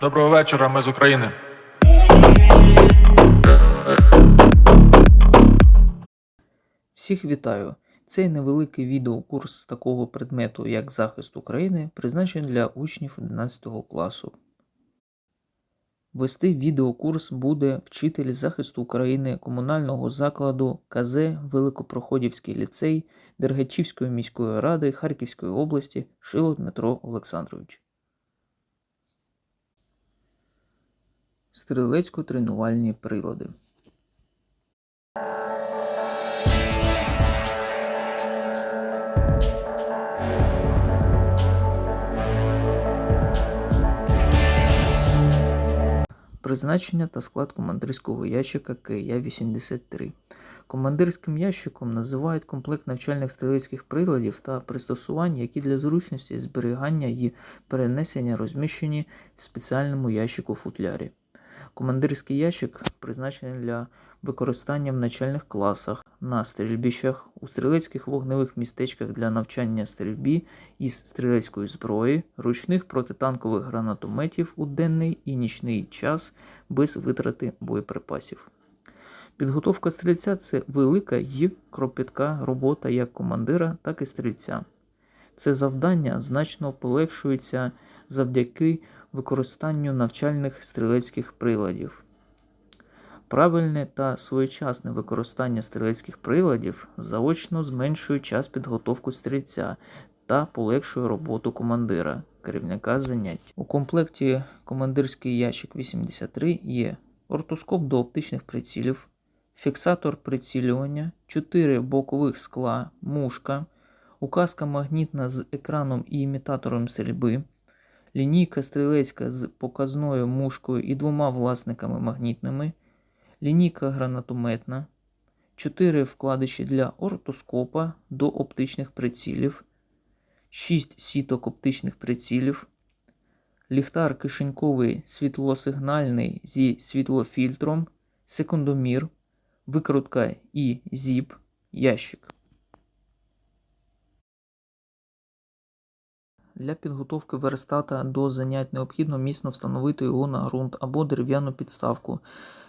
Доброго вечора, ми з України. Всіх вітаю! Цей невеликий відеокурс з такого предмету, як захист України, призначений для учнів 11 класу. Вести відеокурс буде вчитель захисту України комунального закладу КЗ Великопроходівський ліцей Дергачівської міської ради Харківської області Шило Дмитро Олександрович. Стрілецько-тренувальні прилади. Призначення та склад командирського ящика КЯ-83. Командирським ящиком називають комплект навчальних стрілецьких приладів та пристосувань, які для зручності зберігання і перенесення розміщені в спеціальному ящику-футлярі. Командирський ящик призначений для використання в начальних класах, на стрільбищах, у стрілецьких вогневих містечках для навчання стрільбі із стрілецької зброї, ручних протитанкових гранатометів у денний і нічний час без витрати боєприпасів. Підготовка стрільця це велика й кропітка робота як командира, так і стрільця. Це завдання значно полегшується завдяки використанню навчальних стрілецьких приладів. Правильне та своєчасне використання стрілецьких приладів заочно зменшує час підготовки стрільця та полегшує роботу командира, керівника занять. У комплекті командирський ящик 83 є ортоскоп до оптичних прицілів, фіксатор прицілювання, 4 бокових скла, мушка, указка магнітна з екраном і імітатором стрільби, лінійка стрілецька з показною мушкою і двома власниками магнітними, лінійка гранатометна, 4 вкладиші для ортоскопа до оптичних прицілів, 6 сіток оптичних прицілів, ліхтар кишеньковий світлосигнальний зі світлофільтром, секундомір, викрутка і зіп, ящик. Для підготовки верстата до занять необхідно міцно встановити його на ґрунт або дерев'яну підставку,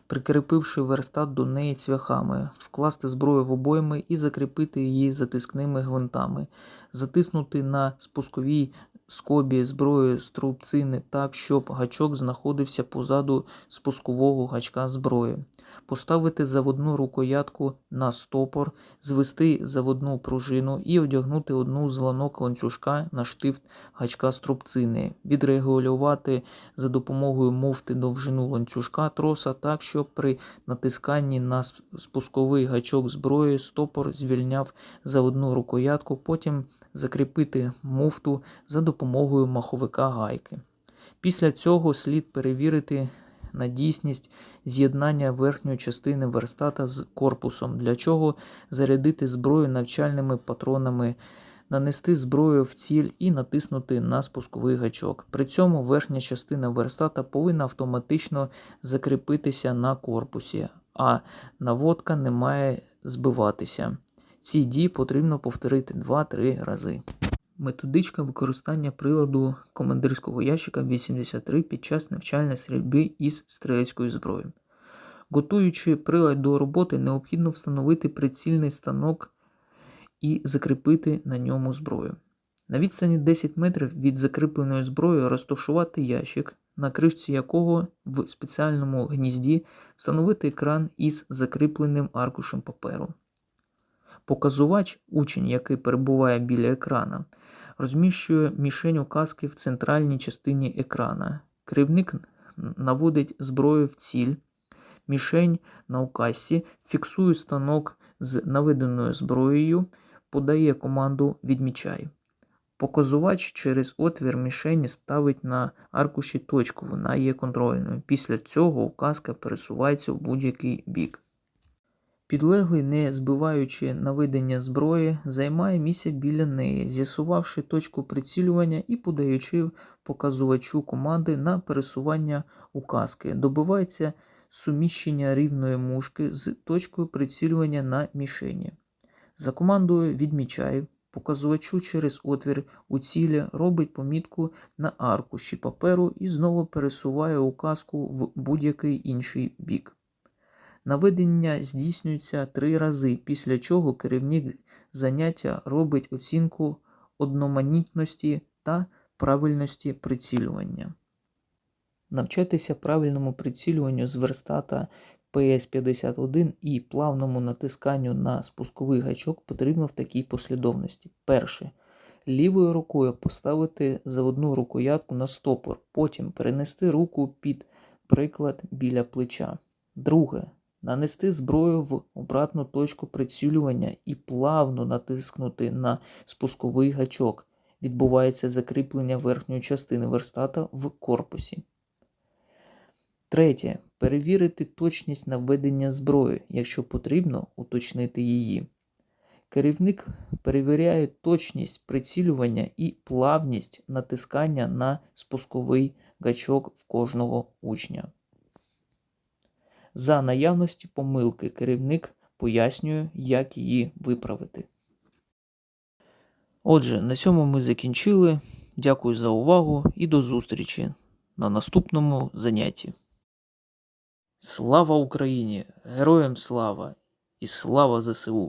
прикріпивши верстат до неї цвяхами, вкласти зброю в обойми і закріпити її затискними гвинтами, затиснути на спусковій скобі зброї струбцини так, щоб гачок знаходився позаду спускового гачка зброї, поставити заводну рукоятку на стопор, звести заводну пружину і одягнути одну з ланок ланцюжка на штифт гачка струбцини, відрегулювати за допомогою муфти довжину ланцюжка троса так, щоб при натисканні на спусковий гачок зброї стопор звільняв заводну рукоятку, потім закріпити муфту за допомогою маховика гайки. Після цього слід перевірити на дійсність з'єднання верхньої частини верстата з корпусом, для чого зарядити зброю навчальними патронами, нанести зброю в ціль і натиснути на спусковий гачок. При цьому верхня частина верстата повинна автоматично закріпитися на корпусі, а наводка не має збиватися. Ці дії потрібно повторити 2-3 рази. Методичка використання приладу командирського ящика 83 під час навчальної стрільби із стрілецькою зброєю. Готуючи прилад до роботи, необхідно встановити прицільний станок і закріпити на ньому зброю. На відстані 10 метрів від закріпленої зброї розташувати ящик, на кришці якого в спеціальному гнізді встановити екран із закріпленим аркушем паперу. Показувач, учень, який перебуває біля екрана, розміщує мішень указки в центральній частині екрана. Керівник наводить зброю в ціль, мішень на указці, фіксує станок з наведеною зброєю, подає команду Відмічай. Показувач через отвір мішені ставить на аркуші точку, вона є контрольною. Після цього указка пересувається в будь-який бік. Підлеглий, не збиваючи наведення зброї, займає місце біля неї, з'ясувавши точку прицілювання і подаючи показувачу команди на пересування указки. Добивається суміщення рівної мушки з точкою прицілювання на мішені. За командою відмічаю, Показувачу через отвір у цілі робить помітку на аркуші паперу і знову пересуває указку в будь-який інший бік. Наведення здійснюється три рази, після чого керівник заняття робить оцінку одноманітності та правильності прицілювання. Навчатися правильному прицілюванню з верстата PS51 і плавному натисканню на спусковий гачок потрібно в такій послідовності. Перше. Лівою рукою поставити заводну рукоятку на стопор, потім перенести руку під приклад біля плеча. Друге. Нанести зброю в обратну точку прицілювання і плавно натиснути на спусковий гачок. Відбувається закріплення верхньої частини верстата в корпусі. Третє. Перевірити точність наведення зброї, якщо потрібно, уточнити її. Керівник перевіряє точність прицілювання і плавність натискання на спусковий гачок в кожного учня. За наявності помилки керівник пояснює, як її виправити. Отже, на цьому ми закінчили. Дякую за увагу і до зустрічі на наступному занятті. Слава Україні! Героям слава і слава ЗСУ!